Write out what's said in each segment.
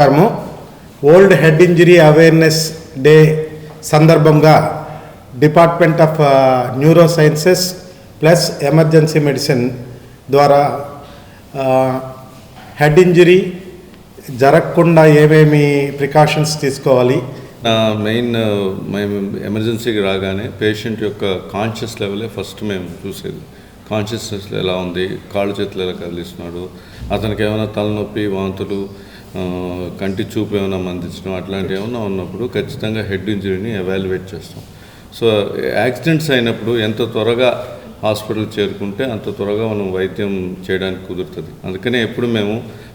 నమస్కారము world head injury awareness day సందర్భంగా department of neuro sciences plus emergency medicine ద్వారా uh, head injury జరగకుండా ఏమేమి ప్రికాషన్స్ తీసుకోవాలి? మెయిన్ మేము ఎమర్జెన్సీకి రాగానే పేషెంట్ యొక్క కాన్షియస్ లెవెలే ఫస్ట్ మేము చూసేది. కాన్షియస్నెస్ ఎలా ఉంది? కాళ్ళు చేతులు ఎలా కదిలిస్తున్నాడు? అతనికి ఏమైనా తలనొప్పి వాంతులు కంటి చూపు ఏమైనా మందించడం అట్లాంటివి ఏమైనా ఉన్నప్పుడు ఖచ్చితంగా హెడ్ ఇంజరీని ఎవాల్యుయేట్ చేస్తాం. సో యాక్సిడెంట్స్ అయినప్పుడు ఎంత త్వరగా హాస్పిటల్ చేరుకుంటే అంత త్వరగా మనం వైద్యం చేయడానికి కుదురుతుంది. అందుకనే ఎప్పుడు మేము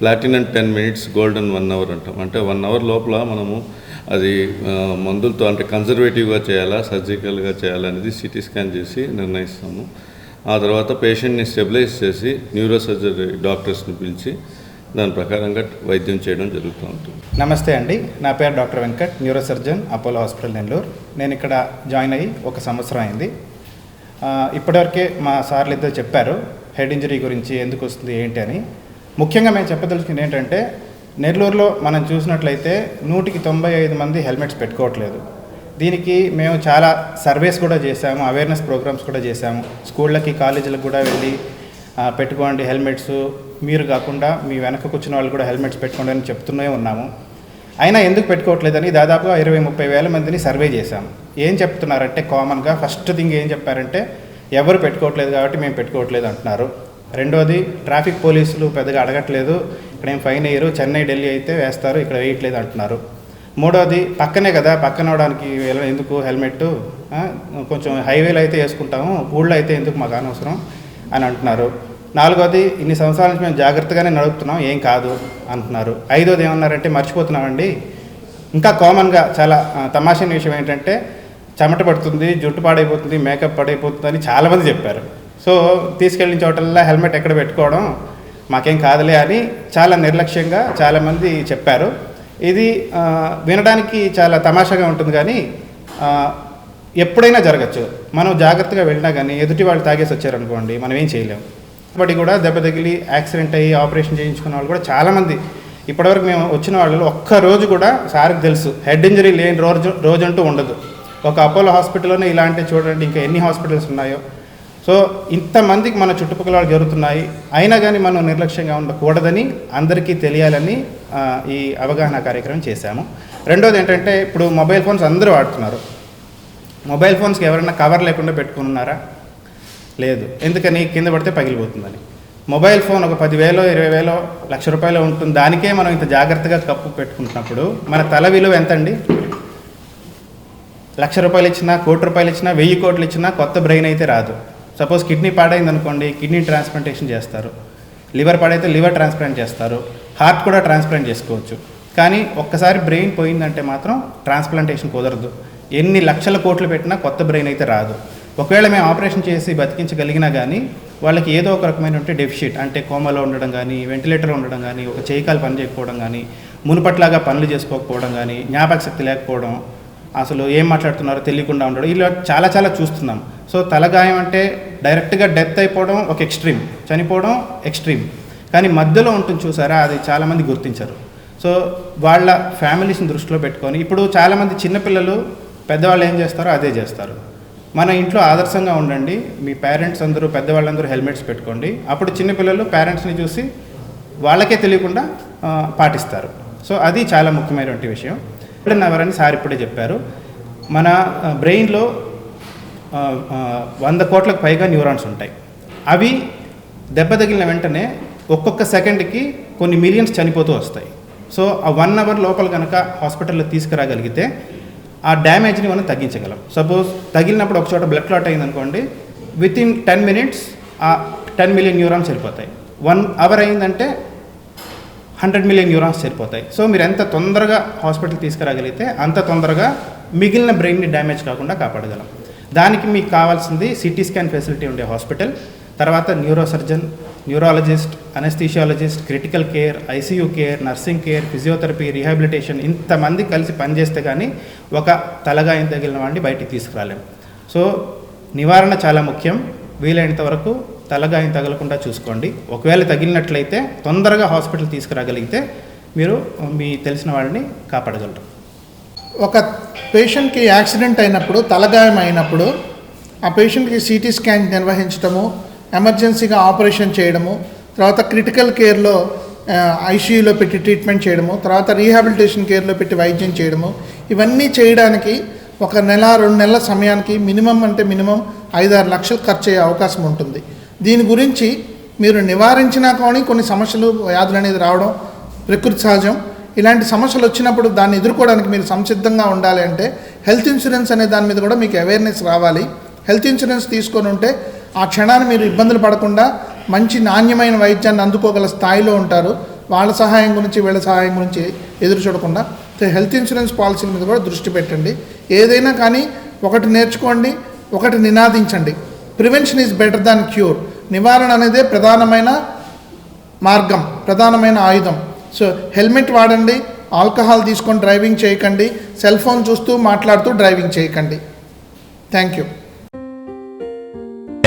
platinum ten minutes golden one hour అంటాం. అంటే వన్ అవర్ లోపల మనము అది మందులతో అంటే కన్జర్వేటివ్గా చేయాలా సర్జికల్గా చేయాలా అనేది సిటీ స్కాన్ చేసి నిర్ణయిస్తాము. ఆ తర్వాత పేషెంట్ని స్టెబిలైజ్ చేసి న్యూరో సర్జరీ డాక్టర్స్ని పిలిచి దాని ప్రకారంగా వైద్యం చేయడం జరుగుతూ ఉంటుంది. నమస్తే అండి. నా పేరు doctor Venkat neurosurgeon Apollo hospital Nellore. నేను ఇక్కడ జాయిన్ అయ్యి ఒక సంవత్సరం అయింది. ఇప్పటివరకే మా సార్లు ఇద్దరు చెప్పారు హెడ్ ఇంజరీ గురించి ఎందుకు వస్తుంది ఏంటి అని. ముఖ్యంగా మేము చెప్పదలుచుకుంది ఏంటంటే నెల్లూరులో మనం చూసినట్లయితే నూటికి తొంభై ఐదు మంది హెల్మెట్స్ పెట్టుకోవట్లేదు. దీనికి మేము చాలా సర్వేస్ కూడా చేశాము అవేర్నెస్ ప్రోగ్రామ్స్ కూడా చేశాము. స్కూళ్ళకి కాలేజీలకు కూడా వెళ్ళి పెట్టుకోండి హెల్మెట్స్ మీరు కాకుండా మీ వెనక కూర్చున్న వాళ్ళు కూడా హెల్మెట్స్ పెట్టుకోండి అని చెప్తూనే ఉన్నాము. అయినా ఎందుకు పెట్టుకోవట్లేదని దాదాపుగా ఇరవై ముప్పై వేల మందిని సర్వే చేశాం ఏం చెప్తున్నారంటే కామన్గా ఫస్ట్ థింగ్ ఏం చెప్పారంటే ఎవరు పెట్టుకోవట్లేదు కాబట్టి మేము పెట్టుకోవట్లేదు అంటున్నారు. రెండోది ట్రాఫిక్ పోలీసులు పెద్దగా అడగట్లేదు. ఇక్కడ ఏం ఫైన్ వేయరు. చెన్నై ఢిల్లీ అయితే వేస్తారు. ఇక్కడ వేయట్లేదు అంటున్నారు. మూడోది పక్కనే కదా పక్కన అవడానికి ఎందుకు హెల్మెట్ కొంచెం హైవేలో అయితే వేసుకుంటాము. ఊళ్ళో అయితే ఎందుకు మాకు అనవసరం అని అంటున్నారు. నాలుగోది ఇన్ని సంవత్సరాల నుంచి మేము జాగ్రత్తగానే నడుపుతున్నాం ఏం కాదు అంటున్నారు. ఐదోది ఏమన్నారంటే మర్చిపోతున్నామండి. ఇంకా కామన్గా చాలా తమాషైన విషయం ఏంటంటే చెమట పడుతుంది జుట్టు పాడైపోతుంది మేకప్ పాడైపోతుంది అని చాలామంది చెప్పారు. సో తీసుకెళ్ళిన చోటల్లా హెల్మెట్ ఎక్కడ పెట్టుకోవడం మాకేం కాదులే అని చాలా నిర్లక్ష్యంగా చాలామంది చెప్పారు. ఇది వినడానికి చాలా తమాషాగా ఉంటుంది కానీ ఎప్పుడైనా జరగచ్చు. మనం జాగ్రత్తగా వెళ్ళినా కానీ ఎదుటి వాళ్ళు తాగేసి వచ్చారనుకోండి మనం ఏం చేయలేము ఇప్పటికి కూడా దెబ్బ తగిలి యాక్సిడెంట్ అయ్యి ఆపరేషన్ చేయించుకున్న వాళ్ళు కూడా చాలామంది. ఇప్పటివరకు మేము వచ్చిన వాళ్ళు ఒక్క రోజు కూడా సార్కి తెలుసు. హెడ్ ఇంజరీ లేని రోజు రోజంటూ ఉండదు. ఒక అపోలో హాస్పిటల్లోనే ఇలాంటివి చూడండి ఇంకా ఎన్ని హాస్పిటల్స్ ఉన్నాయో. సో ఇంతమందికి మన చుట్టుపక్కల వాళ్ళు జరుగుతున్నాయి. అయినా కానీ మనం నిర్లక్ష్యంగా ఉండకూడదని అందరికీ తెలియాలని ఈ అవగాహన కార్యక్రమం చేశాము. రెండోది ఏంటంటే ఇప్పుడు మొబైల్ ఫోన్స్ అందరూ వాడుతున్నారు. మొబైల్ ఫోన్స్కి ఎవరైనా కవర్ లేకుండా పెట్టుకుని ఉన్నారా? లేదు. ఎందుకని? కింద పడితే పగిలిపోతుందని. మొబైల్ ఫోన్ ఒక పదివేలో ఇరవై వేలో లక్ష రూపాయలు ఉంటుంది. దానికే మనం ఇంత జాగ్రత్తగా కప్పు పెట్టుకుంటున్నప్పుడు మన తల విలువ ఎంతండి? లక్ష రూపాయలు ఇచ్చినా కోటి రూపాయలు ఇచ్చినా వెయ్యి కోట్లు ఇచ్చినా కొత్త బ్రెయిన్ అయితే రాదు. సపోజ్ కిడ్నీ పాడైంది అనుకోండి కిడ్నీ ట్రాన్స్ప్లాంటేషన్ చేస్తారు. లివర్ పాడైతే లివర్ ట్రాన్స్ప్లాంట్ చేస్తారు. హార్ట్ కూడా ట్రాన్స్ప్లాంట్ చేసుకోవచ్చు. కానీ ఒక్కసారి బ్రెయిన్ పోయిందంటే మాత్రం ట్రాన్స్ప్లాంటేషన్ కుదరదు. ఎన్ని లక్షల కోట్లు పెట్టినా కొత్త బ్రెయిన్ అయితే రాదు. ఒకవేళ మేము ఆపరేషన్ చేసి బతికించగలిగినా కానీ వాళ్ళకి ఏదో ఒక రకమైనటువంటి డెఫిషిట్ అంటే కోమలో ఉండడం కానీ వెంటిలేటర్ ఉండడం కానీ ఒక చేయికాలు పని చేయకపోవడం కానీ మునుపట్లాగా పనులు చేసుకోకపోవడం కానీ జ్ఞాపక శక్తి లేకపోవడం అసలు ఏం మాట్లాడుతున్నారో తెలియకుండా ఉండడం ఇలా చాలా చాలా చూస్తున్నాం. సో తలగాయం అంటే డైరెక్ట్గా డెత్ అయిపోవడం ఒక ఎక్స్ట్రీమ్ చనిపోవడం ఎక్స్ట్రీమ్. కానీ మధ్యలో ఉంటుంది చూసారా అది చాలామంది గుర్తించరు. సో వాళ్ళ ఫ్యామిలీస్ని దృష్టిలో పెట్టుకొని ఇప్పుడు చాలామంది చిన్నపిల్లలు పెద్దవాళ్ళు ఏం చేస్తారో అదే చేస్తారు. మన ఇంట్లో ఆదర్శంగా ఉండండి. మీ పేరెంట్స్ అందరూ పెద్దవాళ్ళందరూ హెల్మెట్స్ పెట్టుకోండి. అప్పుడు చిన్నపిల్లలు పేరెంట్స్ని చూసి వాళ్ళకే తెలియకుండా పాటిస్తారు. సో అది చాలా ముఖ్యమైనటువంటి విషయం. ఇప్పుడు ఎవరని సార్ ఇప్పుడే చెప్పారు. మన బ్రెయిన్లో వంద కోట్లకు పైగా న్యూరాన్స్ ఉంటాయి. అవి దెబ్బ తగిలిన వెంటనే ఒక్కొక్క సెకండ్కి కొన్ని మిలియన్స్ చనిపోతూ వస్తాయి. సో ఆ వన్ అవర్ లోపల కనుక హాస్పిటల్లో తీసుకురాగలిగితే ఆ డ్యామేజ్ని మనం తగ్గించగలం. సపోజ్ తగిలినప్పుడు ఒక చోట బ్లడ్ క్లాట్ అయిందనుకోండి విత్ ఇన్ టెన్ మినిట్స్ ఆ టెన్ మిలియన్ న్యూరాన్స్ వెళ్ళిపోతాయి వన్ అవర్ అయిందంటే హండ్రెడ్ మిలియన్ న్యూరాన్స్ సరిపోతాయి. సో మీరు ఎంత తొందరగా హాస్పిటల్ తీసుకురాగలిగితే అంత తొందరగా మిగిలిన బ్రెయిన్ని డ్యామేజ్ కాకుండా కాపాడగలం. దానికి మీకు కావాల్సింది సిటీ స్కాన్ ఫెసిలిటీ ఉండే హాస్పిటల్ తర్వాత neurosurgeon neurologist anaesthesiologist critical care ICU care nursing care physiotherapy rehabilitation ఇంతమంది కలిసి పనిచేస్తే కానీ ఒక తలగాయం తగిలిన వాడిని బయటికి తీసుకురాలేం. సో నివారణ చాలా ముఖ్యం. వీలైనంత వరకు తలగాయం తగలకుండా చూసుకోండి. ఒకవేళ తగిలినట్లయితే తొందరగా హాస్పిటల్ తీసుకురాగలిగితే మీరు మీ తెలిసిన వాళ్ళని కాపాడగలరు. ఒక పేషెంట్కి యాక్సిడెంట్ అయినప్పుడు తలగాయం అయినప్పుడు ఆ పేషెంట్కి సిటీ స్కాన్ నిర్వహించడము ఎమర్జెన్సీగా ఆపరేషన్ చేయడము తర్వాత క్రిటికల్ కేర్లో ఐసీయూలో పెట్టి ట్రీట్మెంట్ చేయడము తర్వాత రీహాబిలిటేషన్ కేర్లో పెట్టి వైద్యం చేయడము ఇవన్నీ చేయడానికి ఒక నెల రెండు నెలల సమయానికి మినిమం అంటే మినిమం ఐదారు లక్షలు ఖర్చు అయ్యే అవకాశం ఉంటుంది. దీని గురించి మీరు నివారించినా కానీ కొన్ని సమస్యలు వ్యాధులు అనేది రావడం ప్రకృతి సహజం. ఇలాంటి సమస్యలు వచ్చినప్పుడు దాన్ని ఎదుర్కోవడానికి మీరు సంసిద్ధంగా ఉండాలి అంటే హెల్త్ ఇన్సూరెన్స్ అనే దాని మీద కూడా మీకు అవేర్నెస్ రావాలి. హెల్త్ ఇన్సూరెన్స్ తీసుకొని ఉంటే ఆ క్షణాన్ని మీరు ఇబ్బందులు పడకుండా మంచి నాణ్యమైన వైద్యాన్ని అందుకోగల స్థాయిలో ఉంటారు. వాళ్ళ సహాయం గురించి వీళ్ళ సహాయం గురించి ఎదురు చూడకుండా సో హెల్త్ ఇన్సూరెన్స్ పాలసీల మీద కూడా దృష్టి పెట్టండి. ఏదైనా కానీ ఒకటి నేర్చుకోండి ఒకటి నినాదించండి. Prevention is better than cure. నివారణ అనేదే ప్రధానమైన మార్గం ప్రధానమైన ఆయుధం. సో హెల్మెట్ వాడండి ఆల్కహాల్ తీసుకొని డ్రైవింగ్ చేయకండి సెల్ ఫోన్ చూస్తూ మాట్లాడుతూ డ్రైవింగ్ చేయకండి. Thank you.